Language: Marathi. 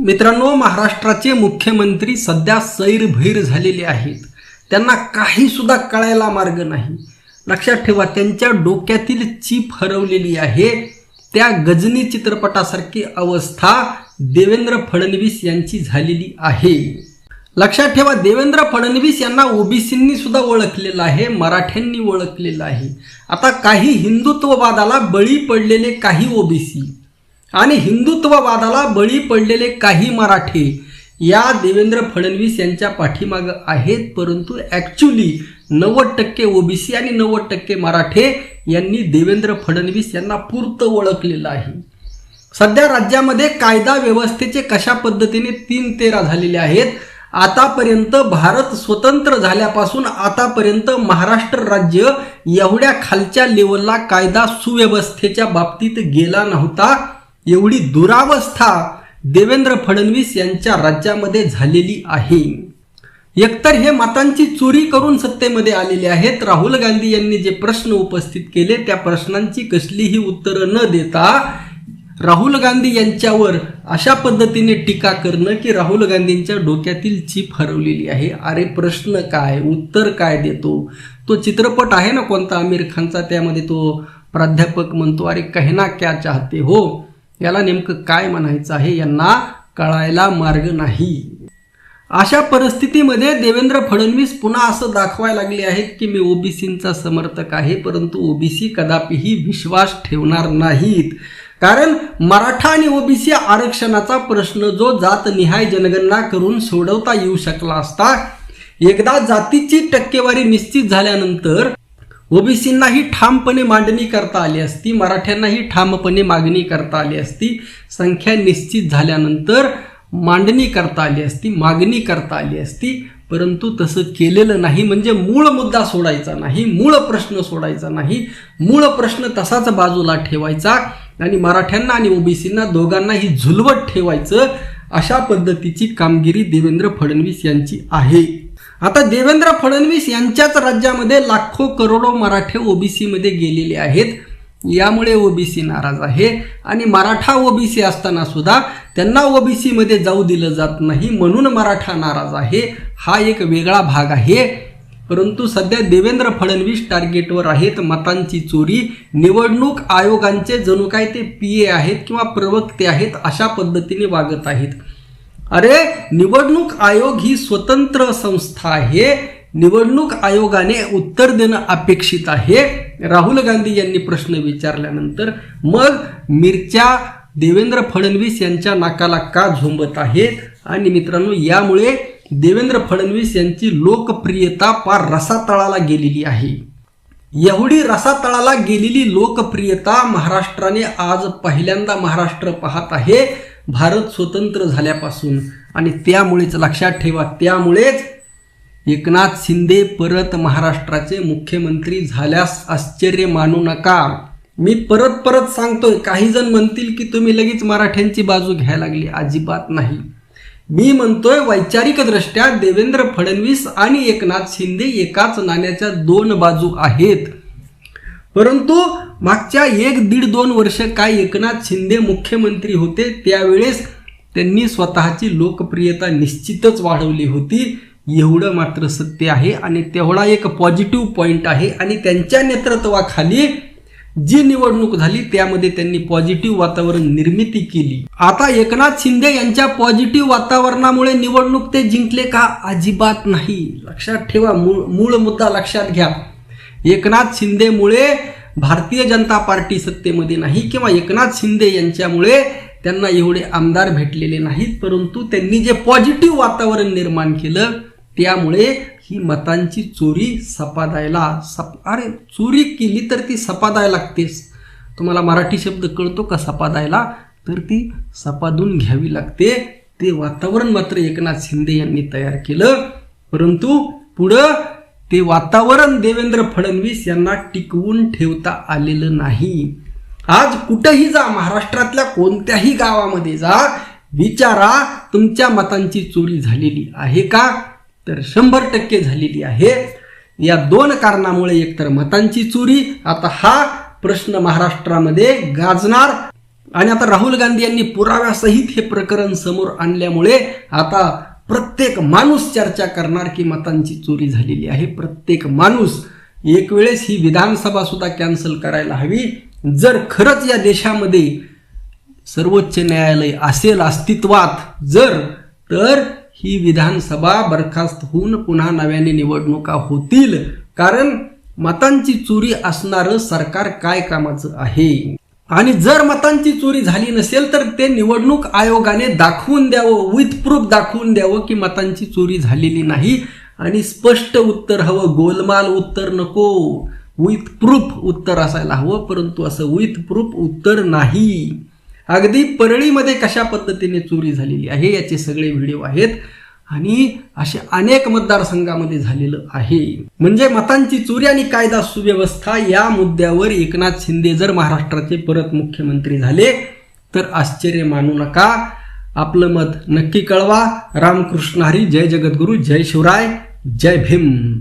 मित्रांनो महाराष्ट्राचे मुख्यमंत्री सध्या सैरभैर झालेले आहेत. त्यांना काही सुद्धा कळायला मार्ग नाही. लक्षात ठेवा त्यांच्या डोक्यातील चीप हरवलेली आहे. त्या गजनी चित्रपटासारखी अवस्था देवेंद्र फडणवीस यांची झालेली आहे. लक्षात ठेवा देवेंद्र फडणवीस यांना ओबीसींनी सुद्धा ओळखलेलं आहे मराठ्यांनी ओळखलेलं आहे. आता काही हिंदुत्ववादाला बळी पडलेले काही ओबीसी. आणि हिंदुत्ववादाला बळी पडलेले काही मराठे या देवेंद्र फडणवीस यांच्या पाठीमागं आहेत परंतु ॲक्च्युली नव्वद टक्के ओबीसी आणि नव्वद टक्के मराठे यांनी देवेंद्र फडणवीस यांना पुरतं ओळखलेलं आहे. सध्या राज्यामध्ये कायदा व्यवस्थेचे कशा पद्धतीने तीन तेरा झालेले आहेत आतापर्यंत भारत स्वतंत्र झाल्यापासून आतापर्यंत महाराष्ट्र राज्य एवढ्या खालच्या लेवलला कायदा सुव्यवस्थेच्या बाबतीत गेला नव्हता एवढी दुरावस्था देवेंद्र फडणवीस यांच्या राज्यामध्ये झालेली आहे. एकतर हे मतांची चोरी करून सत्तेमध्ये आलेले आहेत. राहुल गांधी यांनी जे प्रश्न उपस्थित केले त्या प्रश्नांची कसलीही उत्तरं न देता राहुल गांधी यांच्यावर अशा पद्धतीने टीका करणं की राहुल गांधींच्या डोक्यातील चीप हरवलेली आहे. अरे प्रश्न काय? उत्तर काय देतो? तो चित्रपट आहे ना कोणता? आमिर खानचा? त्यामध्ये तो प्राध्यापक म्हणतो अरे कहना क्या चाहते हो? याला नेमकं काय म्हणायचं आहे यांना कळायला मार्ग नाही. अशा परिस्थितीमध्ये देवेंद्र फडणवीस पुन्हा असं दाखवायला लागले आहेत की मी ओबीसींचा समर्थक आहे परंतु ओबीसी कदापिही विश्वास ठेवणार नाहीत. कारण मराठा आणि ओबीसी आरक्षणाचा प्रश्न जो जातनिहाय जनगणना करून सोडवता येऊ शकला असता एकदा जातीची टक्केवारी निश्चित झाल्यानंतर ओबीसींनाही ठामपणे मांडणी करता आली असती मराठ्यांनाही ठामपणे मागणी करता आली असती संख्या निश्चित झाल्यानंतर मांडणी करता आली असती मागणी करता आली असती परंतु तसं केलेलं नाही. म्हणजे मूळ मुद्दा सोडायचा नाही मूळ प्रश्न सोडायचा नाही मूळ प्रश्न तसाच बाजूला ठेवायचा आणि मराठ्यांना आणि ओबीसींना दोघांनाही झुलवत ठेवायचं अशा पद्धतीची कामगिरी देवेंद्र फडणवीस यांची आहे. आता देवेंद्र फडणवीस यांच्याच राज्यामध्ये लाखो करोडो मराठे ओबीसीमध्ये गेलेले आहेत. यामुळे ओबीसी नाराज आहे. आणि मराठा ओबीसी असताना सुद्धा त्यांना ओबीसीमध्ये जाऊ दिलं जात नाही म्हणून मराठा नाराज आहे. हा एक वेगळा भाग आहे. परंतु सध्या देवेंद्र फडणवीस टार्गेटवर आहेत. मतांची चोरी निवडणूक आयोगांचे जणू काय ते पी ए आहेत किंवा प्रवक्ते आहेत अशा पद्धतीने वागत आहेत. अरे निवडणूक आयोग ही स्वतंत्र संस्था आहे. निवडणूक आयोगाने उत्तर देणं अपेक्षित आहे. राहुल गांधी यांनी प्रश्न विचारल्यानंतर मग मिरच्या देवेंद्र फडणवीस यांच्या नाकाला का झोंबत आहेत? आणि मित्रांनो यामुळे देवेंद्र फडणवीस यांची लोकप्रियता पार रसातळाला गेलेली आहे. एवढी रसातळाला गेलेली लोकप्रियता महाराष्ट्राने आज पहिल्यांदा महाराष्ट्र पाहत आहे. भारत स्वतंत्र झाल्यापासून आणि त्यामुळेच लक्षात ठेवा त्यामुळेच एकनाथ शिंदे परत महाराष्ट्राचे मुख्यमंत्री झाल्यास आश्चर्य मानू नका. मी परत परत सांगतोय काही जण म्हणतील की तुम्ही लगेच मराठ्यांची बाजू घ्यायला लागली. अजिबात नाही. मी म्हणतोय वैचारिकदृष्ट्या देवेंद्र फडणवीस आणि एकनाथ शिंदे एकाच नाण्याच्या दोन बाजू आहेत. परंतु मागच्या एक दीड दोन वर्ष काय एकनाथ शिंदे मुख्यमंत्री होते त्यावेळेस त्यांनी स्वतःची लोकप्रियता निश्चितच वाढवली होती. एवढं मात्र सत्य आहे आणि तेवढा एक पॉझिटिव्ह पॉईंट आहे आणि त्यांच्या नेतृत्वाखाली जी निवडणूक झाली त्यामध्ये त्यांनी पॉझिटिव्ह वातावरण निर्मिती केली. आता एकनाथ शिंदे यांच्या पॉझिटिव्ह वातावरणामुळे निवडणूक ते जिंकले का? अजिबात नाही. लक्षात ठेवा मूळ मूळ मुद्दा लक्षात घ्या. एकनाथ शिंदेमुळे भारतीय जनता पार्टी सत्तेमध्ये नाही किंवा एकनाथ शिंदे यांच्यामुळे त्यांना एवढे आमदार भेटलेले नाहीत परंतु त्यांनी जे पॉझिटिव्ह वातावरण निर्माण केलं त्यामुळे ही मतांची चोरी सपादायला सप अरे चोरी केली तर ती सपादाय लागतेच. तुम्हाला मराठी शब्द कळतो का सपादायला? तर ती सपादून घ्यावी लागते. ते वातावरण मात्र एकनाथ शिंदे यांनी तयार केलं परंतु पुढं ते वातावरण देवेंद्र फडणवीस यांना टिकवून ठेवता आलेलं नाही. आज कुठंही जा महाराष्ट्रातल्या कोणत्याही गावामध्ये जा विचारा तुमच्या मतांची चोरी झालेली आहे का? तर शंभर टक्के झालेली आहे. या दोन कारणामुळे एकतर मतांची चोरी आता हा प्रश्न महाराष्ट्रामध्ये गाजणार. आणि आता राहुल गांधी यांनी पुराव्यासहित हे प्रकरण समोर आणल्यामुळे आता प्रत्येक माणूस चर्चा करणार की मतांची चोरी झालेली आहे. प्रत्येक माणूस एक वेळेस ही विधानसभा सुद्धा कॅन्सल करायला हवी. जर खरंच या देशामध्ये सर्वोच्च न्यायालय असेल अस्तित्वात जर तर ही विधानसभा बरखास्त होऊन पुन्हा नव्याने निवडणुका होतील. कारण मतांची चोरी असणारं सरकार काय कामाचं आहे? आणि जर मतांची चोरी झाली नसेल तर ते निवडणूक आयोगाने दाखवून द्यावं विथ प्रूफ दाखवून द्यावं की मतांची चोरी झालेली नाही. आणि स्पष्ट उत्तर हवं गोलमाल उत्तर नको. विथ प्रूफ उत्तर असायला हवं परंतु असं विथ प्रूफ उत्तर नाही. अगदी परळीमध्ये कशा पद्धतीने चोरी झालेली आहे याचे सगळे व्हिडिओ आहेत. आणि असे अनेक मतदारसंघामध्ये झालेलं आहे. म्हणजे मतांची चोरी आणि कायदा सुव्यवस्था या मुद्द्यावर एकनाथ शिंदे जर महाराष्ट्राचे परत मुख्यमंत्री झाले तर आश्चर्य मानू नका. आपलं मत नक्की कळवा. रामकृष्ण हरी जय जगद्गुरू जय शिवराय जय भीम.